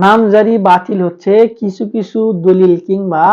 নামজারি বাতিল হচ্ছে কিছু কিছু দলিল কিংবা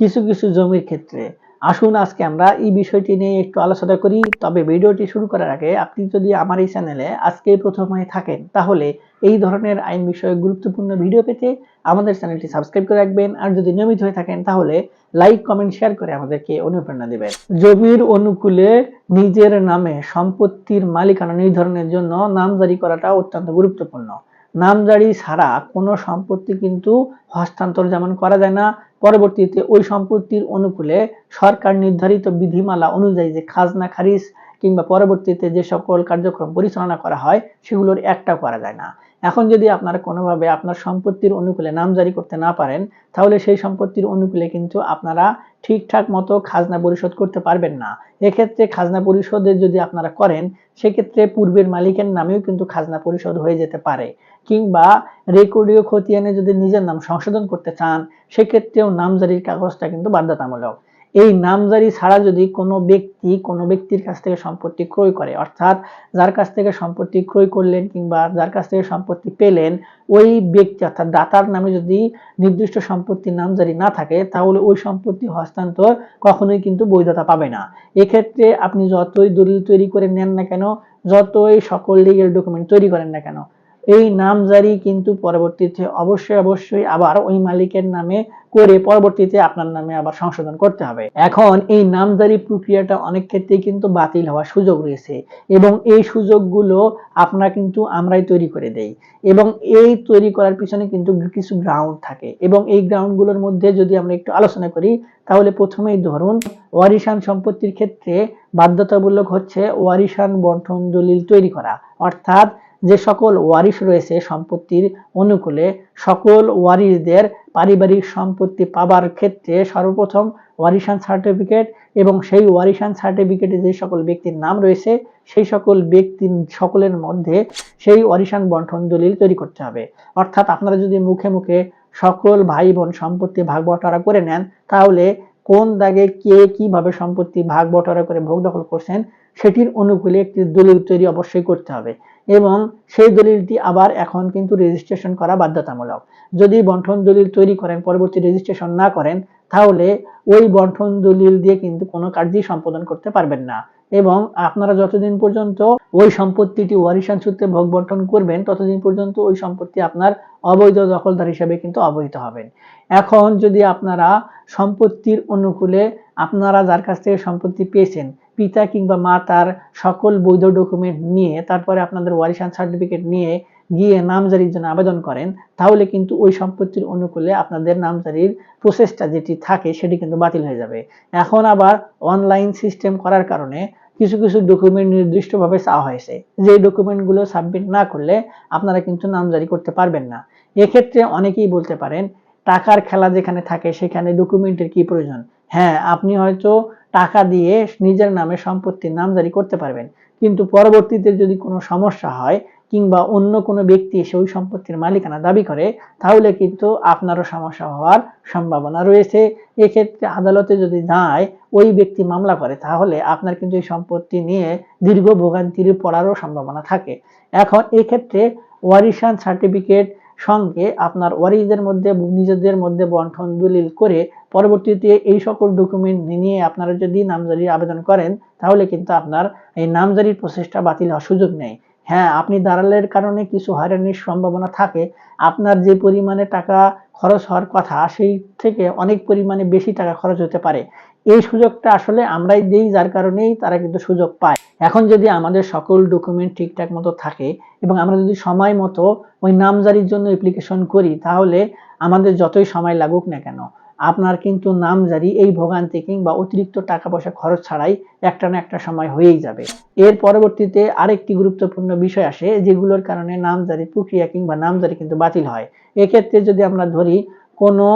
কিছু কিছু জমির ক্ষেত্রে। আসুন আজকে আমরা এই বিষয়টি নিয়ে একটু আলোচনা করি। তবে ভিডিওটি শুরু করার আগে আপনি যদি আমার এই চ্যানেলে আজকে প্রথম হয়ে থাকেন, তাহলে এই ধরনের আইন বিষয়ক গুরুত্বপূর্ণ ভিডিও পেতে আমাদের চ্যানেলটি সাবস্ক্রাইব করে রাখবেন। আর যদি নিয়মিত হয়ে থাকেন, তাহলে লাইক, কমেন্ট, শেয়ার করে আমাদেরকে অনুপ্রেরণা দেবেন। জমির অনুকূলে নিজের নামে সম্পত্তির মালিকানা নির্ধারণের জন্য নামজারি করাটা অত্যন্ত গুরুত্বপূর্ণ। নামজারি ছাড়া কোনো সম্পত্তি কিন্তু হস্তান্তর যেমন করা যায় না, পরবর্তীতে ওই সম্পত্তির অনুকূলে সরকার নির্ধারিত বিধিমালা অনুযায়ী যে খাজনা, খারিজ কিংবা পরবর্তীতে যে সকল কার্যক্রম পরিচালনা করা হয়, সেগুলোর একটা করা যায় না। এখন যদি আপনারা কোনোভাবে আপনার সম্পত্তির অনুকূলে নামজারি করতে না পারেন, তাহলে সেই সম্পত্তির অনুকূলে কিন্তু আপনারা ঠিকঠাক মতো খাজনা পরিশোধ করতে পারবেন না। এক্ষেত্রে খাজনা পরিশোধের যদি আপনারা করেন, সেক্ষেত্রে পূর্বের মালিকের নামেও কিন্তু খাজনা পরিশোধ হয়ে যেতে পারে। কিংবা রেকর্ডীয় খতিয়ানে যদি নিজের নাম সংশোধন করতে চান, সেক্ষেত্রেও নামজারির কাগজটা কিন্তু বাধ্যতামূলক। এই নামজারি ছাড়া যদি কোনো ব্যক্তি কোনো ব্যক্তির কাছ থেকে সম্পত্তি ক্রয় করে, অর্থাৎ যার কাছ থেকে সম্পত্তি ক্রয় করলেন কিংবা যার কাছ থেকে সম্পত্তি পেলেন, ওই ব্যক্তি অর্থাৎ দাতার নামে যদি নির্দিষ্ট সম্পত্তির নামজারি না থাকে, তাহলে ওই সম্পত্তি হস্তান্তর কখনোই কিন্তু বৈধতা পাবে না। এক্ষেত্রে আপনি যতই দলিল তৈরি করে নেন না কেন, যতই সকল লিগেল ডকুমেন্ট তৈরি করেন না কেন এই নামজারি কিন্তু পরবর্তীতে অবশ্যই অবশ্যই আবার ওই মালিকের নামে করে পরবর্তীতে আপনার নামে আবার সংশোধন করতে হবে। এখন এই নামজারি প্রক্রিয়াটা অনেক ক্ষেত্রেই কিন্তু বাতিল হওয়ার সুযোগ রয়েছে এবং এই সুযোগগুলো আপনারা কিন্তু আমরাই তৈরি করে দেই এবং এই তৈরি করার পিছনে কিন্তু কিছু গ্রাউন্ড থাকে এবং এই গ্রাউন্ডগুলোর মধ্যে যদি আমরা একটু আলোচনা করি, তাহলে প্রথমেই ধরুন ওয়ারিশান সম্পত্তির ক্ষেত্রে বাধ্যতামূলক হচ্ছে ওয়ারিশান বন্টন দলিল তৈরি করা। অর্থাৎ যে সকল ওয়ারিশ রয়েছে সম্পত্তির অনুকূলে, সকল ওয়ারিশদের পারিবারিক সম্পত্তি পাবার ক্ষেত্রে সর্বপ্রথম ওয়ারিশান সার্টিফিকেট এবং সেই ওয়ারিশান সার্টিফিকেটে যে সকল ব্যক্তির নাম রয়েছে, সেই সকল ব্যক্তি, সকলের মধ্যে সেই ওয়ারিশান বন্টন দলিল তৈরি করতে হবে। অর্থাৎ আপনারা যদি মুখে মুখে সকল ভাই বোন সম্পত্তি ভাগ বটরা করে নেন, তাহলে কোন দাগে কে কীভাবে সম্পত্তি ভাগ বটরা করে ভোগ দখল করছেন, সেটির অনুকূলে একটি দলিল তৈরি অবশ্যই করতে হবে। এবং সেই দলিলটি আবার এখন কিন্তু রেজিস্ট্রেশন করা বাধ্যতামূলক। যদি বন্টন দলিল তৈরি করেন, পরবর্তী রেজিস্ট্রেশন না করেন, তাহলে ওই বন্টন দলিল দিয়ে কিন্তু কোনো কার্যই সম্পাদন করতে পারবেন না। এবং আপনারা যতদিন পর্যন্ত ওই সম্পত্তিটি ওয়ারিশান সূত্রে ভোগ বন্টন করবেন, ততদিন পর্যন্ত ওই সম্পত্তি আপনার অবৈধ দখলদার হিসেবে কিন্তু অবহিত হবেন। এখন যদি আপনারা সম্পত্তির অনুকূলে আপনারা যার কাছ থেকে সম্পত্তি পেয়েছেন, পিতা কিংবা মা তার সকল বৈধ ডকুমেন্ট নিয়ে, তারপরে আপনাদের ওয়ারিশান সার্টিফিকেট নিয়ে গিয়ে নামজারির জন্য আবেদন করেন, তাহলে কিন্তু ওই সম্পত্তির অনুকূলে আপনাদের নামজারির প্রসেসটা যেটি থাকে, সেটি কিন্তু বাতিল হয়ে যাবে। এখন আবার অনলাইন সিস্টেম করার কারণে কিছু কিছু ডকুমেন্ট নির্দিষ্টভাবে চাওয়া হয়েছে। যে ডকুমেন্টগুলো সাবমিট না করলে আপনারা কিন্তু নামজারি করতে পারবেন না। এক্ষেত্রে অনেকেই বলতে পারেন টাকার খেলা যেখানে থাকে, সেখানে ডকুমেন্টের কি প্রয়োজন? হ্যাঁ আপনি হয়তো টাকা দিয়ে নিজের নামে সম্পত্তির নামজারি করতে পারবেন। কিন্তু পরবর্তীতে যদি কোনো সমস্যা হয় কিংবা অন্য কোনো ব্যক্তি এসে ওই সম্পত্তির মালিকানা দাবি করে, তাহলে কিন্তু আপনারও সমস্যা হওয়ার সম্ভাবনা রয়েছে। এক্ষেত্রে আদালতে যদি যায়, ওই ব্যক্তি মামলা করে, তাহলে আপনার কিন্তু এই সম্পত্তি নিয়ে দীর্ঘ ভোগান্তির পড়ারও সম্ভাবনা থাকে। এখন এক্ষেত্রে ওয়ারিশান সার্টিফিকেট সঙ্গে আপনার ওয়ারিসদের মধ্যে, নিজেদের মধ্যে বন্টন দলিল করে পরবর্তীতে এই সকল ডকুমেন্ট নিয়ে আপনারা যদি নামজারির আবেদন করেন, তাহলে কিন্তু আপনার এই নামজারির প্রচেষ্টা বাতিল হওয়ার সুযোগ নেই। হ্যাঁ আপনি দালালের কারণে কিছু হয়রানির সম্ভাবনা থাকে। আপনার যে পরিমাণে টাকা খরচ হওয়ার কথা, সেই থেকে অনেক পরিমাণে বেশি টাকা খরচ হতে পারে। এই সুযোগটা আসলে আমরাই দিই, যার কারণেই তারা কিন্তু সুযোগ পায়। এখন যদি আমাদের সকল ডকুমেন্ট ঠিকঠাক মতো থাকে এবং আমরা যদি সময় মতো ওই নামজারির জন্য অ্যাপ্লিকেশন করি, তাহলে আমাদের যতই সময় লাগুক না কেন, আপনার কিন্তু নামজারি এই ভোগান্তি কিংবা অতিরিক্ত টাকা পয়সা খরচ ছাড়াই একটা না একটা সময় হয়েই যাবে। এর পরবর্তীতে আরেকটি গুরুত্বপূর্ণ বিষয় আসে, যেগুলোর কারণে নামজারি প্রক্রিয়া কিংবা নামজারি কিন্তু বাতিল হয়। এক্ষেত্রে যদি আমরা ধরি, কোনো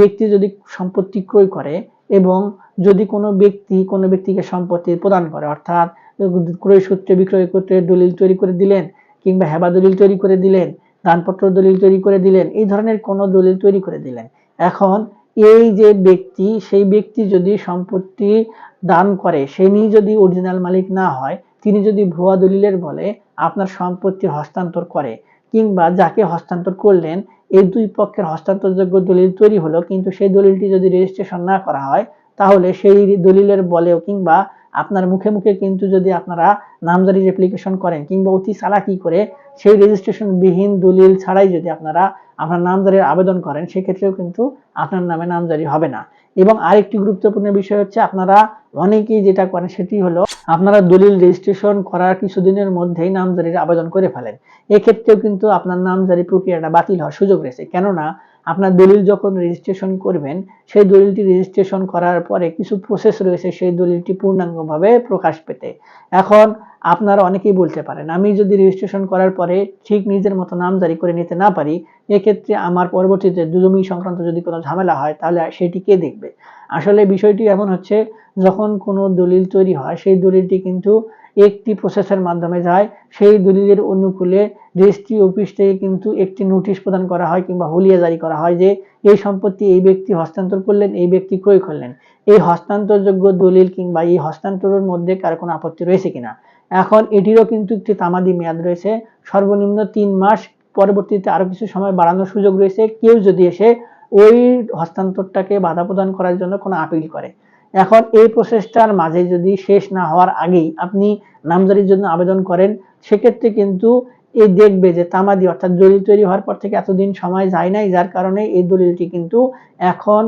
ব্যক্তি যদি সম্পত্তি ক্রয় করে এবং যদি কোনো ব্যক্তি কোনো ব্যক্তিকে সম্পত্তি প্রদান করে, অর্থাৎ ক্রয় সূত্রে বিক্রয় করতে দলিল তৈরি করে দিলেন, কিংবা হেবা দলিল তৈরি করে দিলেন, দানপত্র দলিল তৈরি করে দিলেন, এই ধরনের কোনো দলিল তৈরি করে দিলেন। এখন এই যে ব্যক্তি, সেই ব্যক্তি যদি সম্পত্তি দান করে সে নিয়ে যদি অরিজিনাল মালিক না হয়, তিনি যদি ভুয়া দলিলের বলে আপনার সম্পত্তি হস্তান্তর করে, কিংবা যাকে হস্তান্তর করলেন, এই দুই পক্ষের হস্তান্তরযোগ্য দলিল তৈরি হলো, কিন্তু সেই দলিলটি যদি রেজিস্ট্রেশন না করা হয়, তাহলে সেই দলিলের বলেও কিংবা আপনার মুখে মুখে কিন্তু যদি আপনারা নামজারির অ্যাপ্লিকেশন করেন কিংবা অতি চালাকি করে সেই রেজিস্ট্রেশন বিহীন দলিল ছাড়াই যদি আপনারা আপনার নামজারির আবেদন করেন, সেক্ষেত্রেও কিন্তু আপনার নামে নামজারি হবে না। এবং আরেকটি গুরুত্বপূর্ণ বিষয় হচ্ছে, আপনারা অনেকেই যেটা করেন সেটি হলো আপনারা দলিল রেজিস্ট্রেশন করার কিছুদিনের মধ্যেই নামজারির আবেদন করে ফেলেন। এক্ষেত্রেও কিন্তু আপনার নামজারি প্রক্রিয়াটা বাতিল হওয়ার সুযোগ রয়েছে। কেননা, আপনার দলিল যখন রেজিস্ট্রেশন করবেন, সেই দলিলটি রেজিস্ট্রেশন করার পরে কিছু প্রসেস রয়েছে, সেই দলিলটি পূর্ণাঙ্গভাবে প্রকাশ পেতে। এখন আপনারা অনেকেই বলতে পারেন, আমি যদি রেজিস্ট্রেশন করার পরে ঠিক নিজের মতো নাম জারি করে নিতে না পারি, এক্ষেত্রে আমার পরবর্তীতে জমি সংক্রান্ত যদি কোনো ঝামেলা হয়, তাহলে সেটি কে দেখবে? আসলে বিষয়টি এমন হচ্ছে, যখন কোনো দলিল তৈরি হয়, সেই দলিলটি কিন্তু একটি প্রসেসের মাধ্যমে যায়, সেই দলিলের অনুকূলে রেজিস্ট্রি অফিস থেকে কিন্তু একটি নোটিশ প্রদান করা হয় কিংবা হুলিয়া জারি করা হয় যে, এই সম্পত্তি এই ব্যক্তি হস্তান্তর করলেন, এই ব্যক্তি ক্রয় করলেন। এই হস্তান্তরযোগ্য দলিল কিংবা এই হস্তান্তরের মধ্যে কার কোনো আপত্তি রয়েছে কিনা? এখন এটিরও কিন্তু একটি তামাদি মেয়াদ রয়েছে। সর্বনিম্ন তিন মাস, পরবর্তীতে আরও কিছু সময় বাড়ানোর সুযোগ রয়েছে। কেউ যদি এসে ওই হস্তান্তরটাকে বাধা প্রদান করার জন্য কোনো আপিল করে। এখন এই প্রসেসটার মাঝে যদি শেষ না হওয়ার আগেই আপনি নামজারির জন্য আবেদন করেন, সেক্ষেত্রে কিন্তু এই দেখবে যে তামাদি অর্থাৎ দলিল তৈরি হওয়ার পর থেকে এতদিন সময় যায় নাই, যার কারণে এই দলিলটি কিন্তু এখন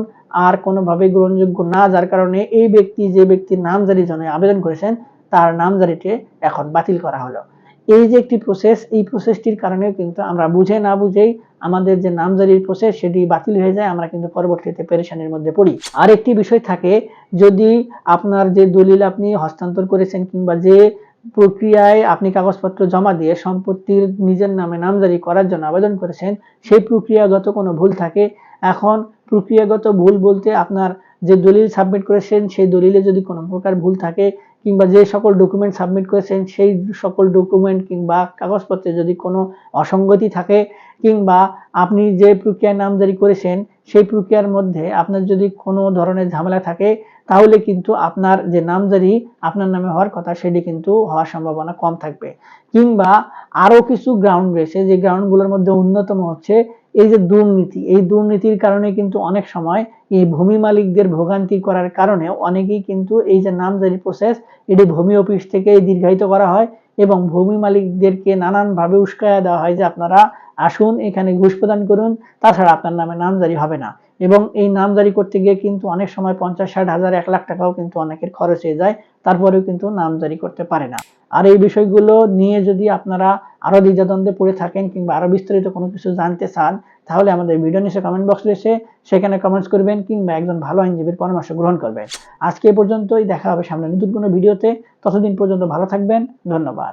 আর কোনোভাবে গ্রহণযোগ্য না, যার কারণে এই ব্যক্তি যে ব্যক্তির নামজারির জন্য আবেদন করেছেন, তার নামজারিটি এখন বাতিল করা হলো। এই যে একটি প্রসেস এই প্রসেসটির কারণে কিন্তু আমরা বুঝে না বুঝেই আমাদের যে নামজারির প্রসেস সেটি বাতিল হয়ে যায়, আমরা কিন্তু পরবর্তীতে পেরেশানির মধ্যে পড়ি। আর একটি বিষয় থাকে, যদি আপনার যে দলিল আপনি হস্তান্তর করেছেন কিংবা যে প্রক্রিয়ায় আপনি কাগজপত্র জমা দিয়ে সম্পত্তির নিজের নামে নামজারি করার জন্য আবেদন করেছেন, সেই প্রক্রিয়াগত কোনো ভুল থাকে? এখন প্রক্রিয়াগত ভুল বলতে আপনার যে দলিল সাবমিট করেছেন, সেই দলিলে যদি কোনো প্রকার ভুল থাকে কিংবা যে সকল ডকুমেন্ট সাবমিট করেছেন, সেই সকল ডকুমেন্ট কিংবা কাগজপত্রে যদি কোনো অসঙ্গতি থাকে কিংবা আপনি যে প্রক্রিয়ায় নামজারি করেছেন, সেই প্রক্রিয়ার মধ্যে আপনার যদি কোনো ধরনের ঝামেলা থাকে, তাহলে কিন্তু আপনার যে নামজারি আপনার নামে হওয়ার কথা, সেটি কিন্তু হওয়ার সম্ভাবনা কম থাকবে। কিংবা আরও কিছু গ্রাউন্ড রয়েছে, যে গ্রাউন্ডগুলোর মধ্যে অন্যতম হচ্ছে এই যে দুর্নীতি, এই দুর্নীতির কারণে কিন্তু অনেক সময় এই ভূমি মালিকদের ভোগান্তি করার কারণে অনেকেই কিন্তু এই যে নামজারি প্রসেস এটি ভূমি অফিস থেকে দীর্ঘায়িত করা হয় এবং ভূমি মালিকদেরকে নানানভাবে উস্কায়া দেওয়া হয় যে আপনারা আসুন, এখানে ঘুষ প্রদান করুন, তাছাড়া আপনার নামে নামজারি হবে না। এবং এই নামজারি করতে গিয়ে কিন্তু অনেক সময় পঞ্চাশ, ষাট, হাজার, এক লাখ টাকাও কিন্তু অনেকের খরচ হয়ে যায়। তারপরেও কিন্তু নামজারি করতে পারে না। আর এই বিষয়গুলো নিয়ে যদি আপনারা আরও দ্বিধাদ্বন্দ্বে পড়ে থাকেন কিংবা আরও বিস্তারিত কোনো কিছু জানতে চান, তাহলে আমাদের ভিডিও নিচে কমেন্ট বক্স রয়েছে সেখানে কমেন্টস করবেন কিংবা একজন ভালো আইনজীবীর পরামর্শ গ্রহণ করবেন। আজকে পর্যন্তই, দেখা হবে সামনে নতুন কোনো ভিডিওতে। ততদিন পর্যন্ত ভালো থাকবেন। ধন্যবাদ।